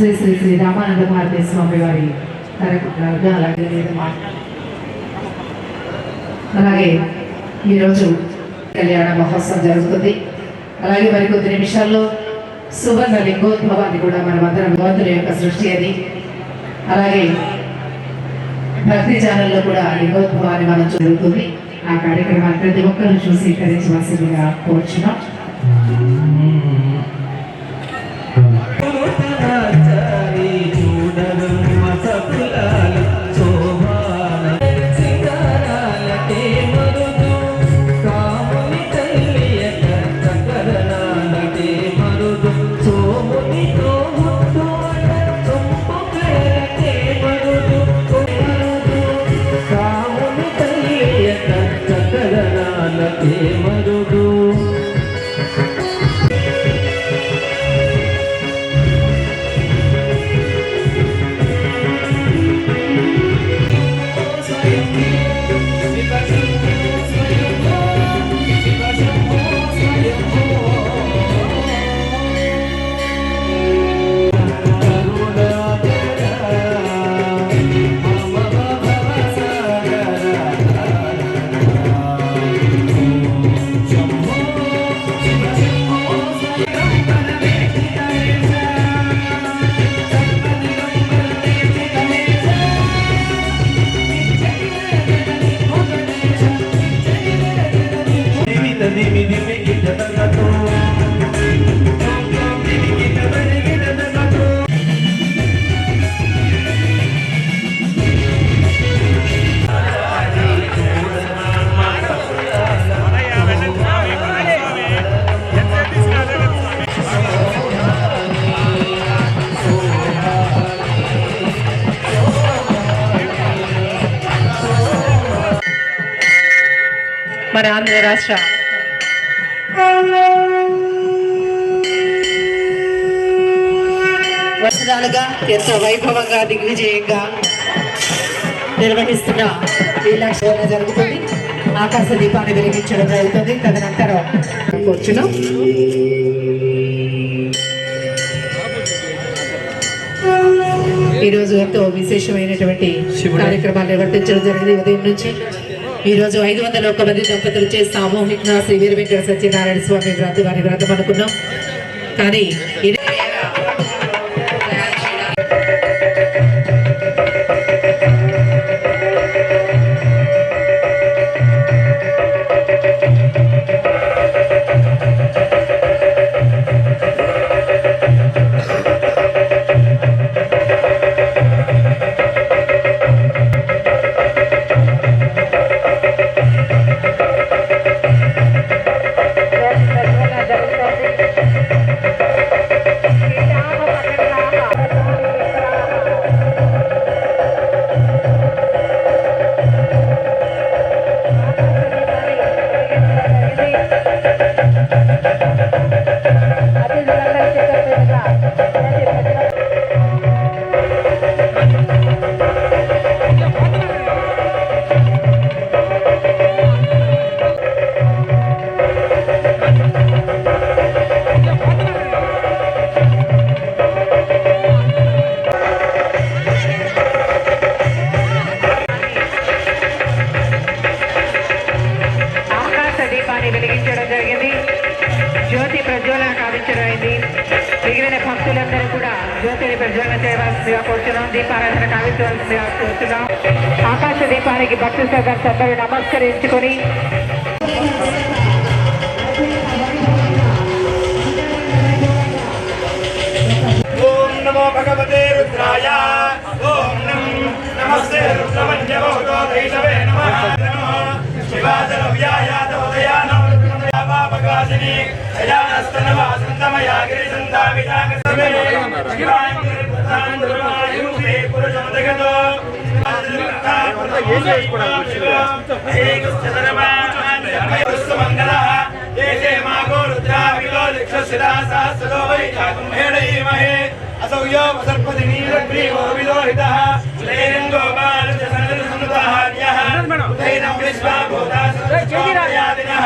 శ్రీ శ్రీ శ్రీ రామానంద భారతీ స్వామి వారి అలాగే అలాగే ఈరోజు కళ్యాణ మహోత్సవం జరుగుతుంది. అలాగే మరికొద్ది నిమిషాల్లో సువర్ణ లింగోద్భవాన్ని కూడా మనం అందరం భగవంతుల యొక్క సృష్టి అది అలాగే భక్తి ఛానల్లో కూడా లింగోద్భవాన్ని మనం జరుగుతుంది ఆ కార్యక్రమాన్ని ప్రతి ఒక్కరూ చూసి తరించవలసిందిగా కోరుచున్నాం. మన ఆంధ్ర రాష్ట్ర. వసరాలుగా ఎంతో వైభవంగా దిగ్విజయంగా నిర్వహిస్తున్న లీలాక్షణ జరుగుతుంది. ఆకాశ దీపాన్ని వెలిగించడం జరుగుతుంది. తదనంతరం కూర్చున్నాం. ఈరోజు ఎంతో విశేషమైనటువంటి కార్యక్రమాలు నిర్వర్తించడం జరిగింది. ఉదయం నుంచి ఈ రోజు ఐదు వందల ఒక్క మంది దంపతులు చే సామూహిక శ్రీ వీర వెంకట సత్యనారాయణ స్వామి వ్రత వారి వ్రతం అనుకున్నాం. కానీ ఆకాశ దీపానికి భక్తు సభ్యులు నమస్కరించుకొని ఓం నమో భగవతే రుద్రాయ. ఓం నమస్తే రుద్రమన్యవోతో దైషవే నమః నమః శివాదరవ్యాయాదోదయానోపాపకాశిని అయానస్తనవాసంతమయా గిరిసంతామితాంగ సమే శివాంగిరిపుత్రాంధ్రమాయుతే పురుషమదగతో మంగళ దేశే మాగో రుద్రావిలో దిక్షశిరా సహస్రదో వై చాకుంభేడయీమహే असौ यो वसर्पति नीलग्रीवो विलोहितः श्रीरङ्गो बालचन्द्रसंनुतः उदैनं विश्वा भूता सदस्वायादिनः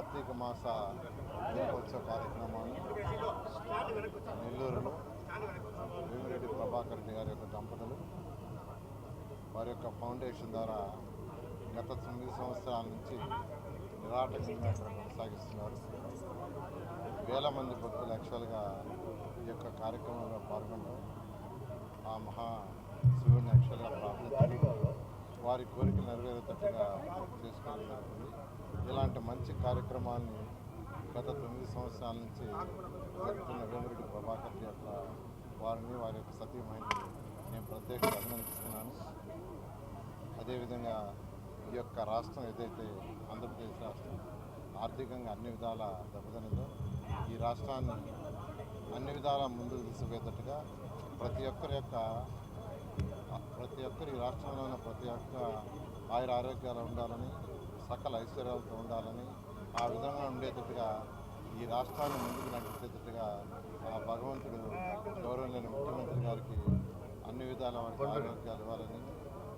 కార్తీక మాస దీపోత్సవ కార్యక్రమాన్ని నెల్లూరులో వేమిరెడ్డి ప్రభాకర్ రెడ్డి గారి యొక్క దంపతులు వారి యొక్క ఫౌండేషన్ ద్వారా గత తొమ్మిది సంవత్సరాల నుంచి నిరాటకంగా ఇక్కడ కొనసాగిస్తున్నారు. వేల మంది భక్తులు యాక్చువల్గా ఈ యొక్క కార్యక్రమంలో పాల్గొనడం ఆ మహా శివుని యాక్చువల్గా ప్రార్థించారు వారి కోరికలు నెరవేరేటట్టుగా చేసుకోవడం జరుగుతుంది. ఇలాంటి మంచి కార్యక్రమాన్ని గత తొమ్మిది సంవత్సరాల నుంచి జరుగుతున్న వేమిరెడ్డి ప్రభాకర్ యొక్క వారిని వారి యొక్క సతీమహిని నేను ప్రత్యేకంగా అభినందిస్తున్నాను. అదేవిధంగా ఈ యొక్క రాష్ట్రం ఏదైతే ఆంధ్రప్రదేశ్ రాష్ట్రం ఆర్థికంగా అన్ని విధాల దెబ్బతినదో ఈ రాష్ట్రాన్ని అన్ని విధాల ముందుకు తీసుకుపోయేటట్టుగా ప్రతి ఒక్కరి యొక్క ప్రతి ఒక్కరి రాష్ట్రంలో ఉన్న ప్రతి ఒక్క ఆయుర ఆరోగ్యాలు ఉండాలని సకల ఐశ్వర్యాలతో ఉండాలని ఆ విధంగా ఉండేటట్టుగా ఈ రాష్ట్రాన్ని ముందుకు నడిచేటట్టుగా ఆ భగవంతుడు గౌరవలేని ముఖ్యమంత్రి గారికి అన్ని విధాల వారికి ఆరోగ్యాలు ఇవ్వాలని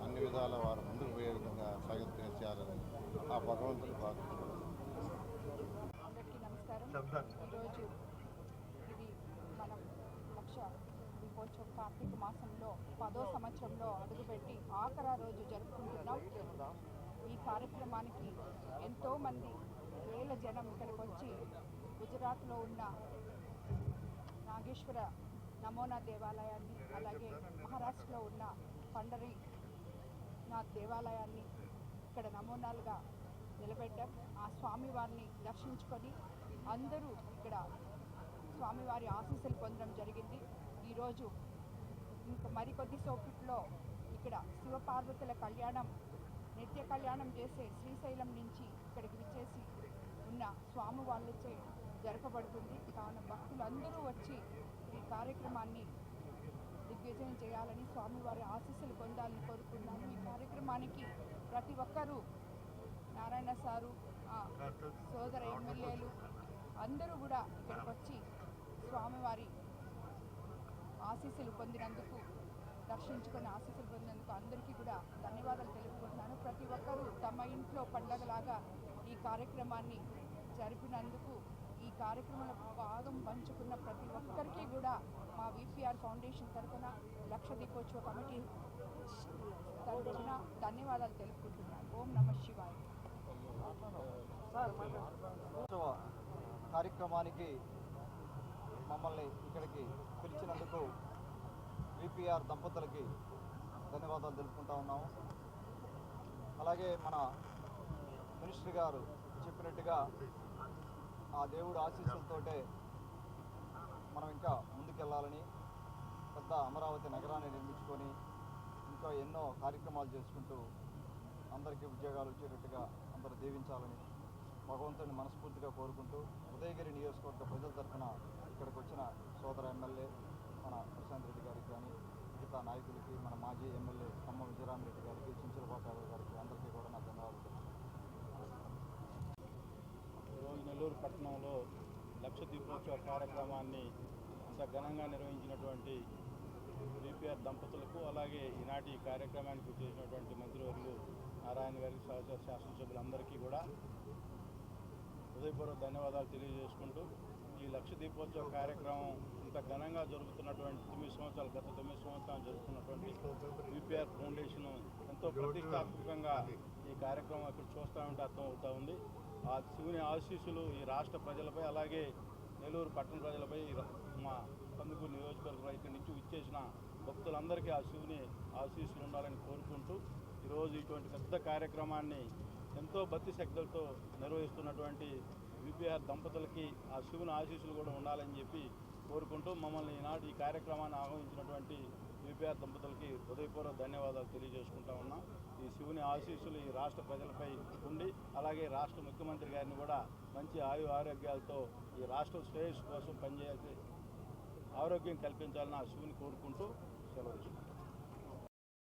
అన్ని విధాల వారు ముందుకు పోయే విధంగా సాగిత్యం చేయాలని ఆ భగవంతుడు ప్రార్థించుకోవాలి అందరికీ నమస్కారం. ఈరోజు ఇది మనం లక్ష దీపోత్సవం కార్తీక మాసంలో పదో సంవత్సరంలో అడుగుపెట్టి ఆఖరా రోజు జరుపుకుంటున్నాం. కార్యక్రమానికి ఎంతోమంది వేల జనం ఇక్కడికి వచ్చి గుజరాత్లో ఉన్న నాగేశ్వర నమోనా దేవాలయాన్ని అలాగే మహారాష్ట్రలో ఉన్న పండరి నా దేవాలయాన్ని ఇక్కడ నమూనాలుగా నిలబెట్టాం. ఆ స్వామివారిని దర్శించుకొని అందరూ ఇక్కడ స్వామివారి ఆశీస్సులు పొందడం జరిగింది. ఈరోజు ఇంకా మరికొద్ది సోపిట్లో ఇక్కడ శివపార్వతుల కళ్యాణం నిత్య కళ్యాణం చేసే శ్రీశైలం నుంచి ఇక్కడికి విచ్చేసి ఉన్న స్వామి వాళ్ళచే జరపబడుతుంది. కావున భక్తులందరూ వచ్చి ఈ కార్యక్రమాన్ని దిగ్విజయం చేయాలని స్వామివారి ఆశీస్సులు పొందాలని కోరుకున్నాను ఈ కార్యక్రమానికి ప్రతి ఒక్కరూ నారాయణ సారు ఆ సోదర ఎమ్మెల్యేలు అందరూ కూడా ఇక్కడికి వచ్చి స్వామివారి ఆశీస్సులు పొందినందుకు దర్శించుకొని ఆశీస్సులు పొందినందుకు అందరికీ కూడా ధన్యవాదాలు తెలుపుకుంటున్నాను ప్రతి ఒక్కరూ తమ ఇంట్లో పండగలాగా ఈ కార్యక్రమాన్ని జరిపినందుకు ఈ కార్యక్రమంలో భాగం పంచుకున్న ప్రతి ఒక్కరికి కూడా మా విపిఆర్ ఫౌండేషన్ తరఫున లక్ష దీపోత్సవ కమిటీ తరఫున ధన్యవాదాలు తెలుపుకుంటున్నాను. ఓం నమ శివాయ. ఉత్సవ కార్యక్రమానికి మమ్మల్ని ఇక్కడికి పిలిచినందుకు విపిఆర్ దంపతులకి ధన్యవాదాలు తెలుపుకుంటా ఉన్నాము. అలాగే మన మినిస్టర్ గారు చెప్పినట్టుగా ఆ దేవుడు ఆశీస్సులతోటే మనం ఇంకా ముందుకెళ్ళాలని పెద్ద అమరావతి నగరాన్ని నిర్మించుకొని ఇంకా ఎన్నో కార్యక్రమాలు చేసుకుంటూ అందరికీ ఉద్యోగాలు వచ్చేటట్టుగా అందరూ దీవించాలని భగవంతుని మనస్ఫూర్తిగా కోరుకుంటూ ఉదయగిరి నియోజకవర్గ ప్రజల తరఫున ఇక్కడికి వచ్చిన సోదర ఎమ్మెల్యే మన ప్రశాంత్ రెడ్డి గారికి కానీ మిగతా నాయకులకి మన మాజీ ఎమ్మెల్యే ఖమ్మం విజయరామరెడ్డి గారికి చించలపాటి యాదవ్ గారికి అందరికీ కూడా నా ధన్యవాదాలు ఈరోజు నెల్లూరు పట్టణంలో లక్ష దీపోత్సవ కార్యక్రమాన్ని అంత ఘనంగా నిర్వహించినటువంటి బీపీఆర్ దంపతులకు అలాగే ఈనాటి ఈ కార్యక్రమానికి చేసినటువంటి మంత్రివర్యులు నారాయణ గారికి సహచర శాసనసభ్యులందరికీ కూడా హృదయపూర్వక ధన్యవాదాలు తెలియజేసుకుంటూ ఈ లక్ష దీపోత్సవ కార్యక్రమం ఇంత ఘనంగా జరుగుతున్నటువంటి తొమ్మిది సంవత్సరాలు గత తొమ్మిది సంవత్సరాలు జరుగుతున్నటువంటి బీపీఆర్ ఫౌండేషన్ ఎంతో ప్రతిష్టాత్మకంగా ఈ కార్యక్రమం ఇక్కడ చూస్తూ ఉంటే అర్థం అవుతూ ఉంది. ఆ శివుని ఆశీస్సులు ఈ రాష్ట్ర ప్రజలపై అలాగే నెల్లూరు పట్టణ ప్రజలపై మా కందుకూరు నియోజకవర్గం ఇక్కడి నుంచి ఇచ్చేసిన భక్తులందరికీ ఆ శివుని ఆశీస్సులు ఉండాలని కోరుకుంటూ ఈరోజు ఇటువంటి పెద్ద కార్యక్రమాన్ని ఎంతో భక్తి శక్తులతో నిర్వహిస్తున్నటువంటి విపిఆర్ దంపతులకి ఆ శివుని ఆశీస్సులు కూడా ఉండాలని చెప్పి కోరుకుంటూ మమ్మల్ని ఈనాడు ఈ కార్యక్రమాన్ని ఆహ్వానించినటువంటి విపిఆర్ దంపతులకి హృదయపూర్వక ధన్యవాదాలు తెలియజేసుకుంటా ఉన్నాం. ఈ శివుని ఆశీస్సులు ఈ రాష్ట్ర ప్రజలపై ఉండి అలాగే రాష్ట్ర ముఖ్యమంత్రి గారిని కూడా మంచి ఆయు ఆరోగ్యాలతో ఈ రాష్ట్ర శ్రేయస్సు కోసం పనిచేయాల్సి ఆరోగ్యం కల్పించాలని ఆ శివుని కోరుకుంటూ సెలవు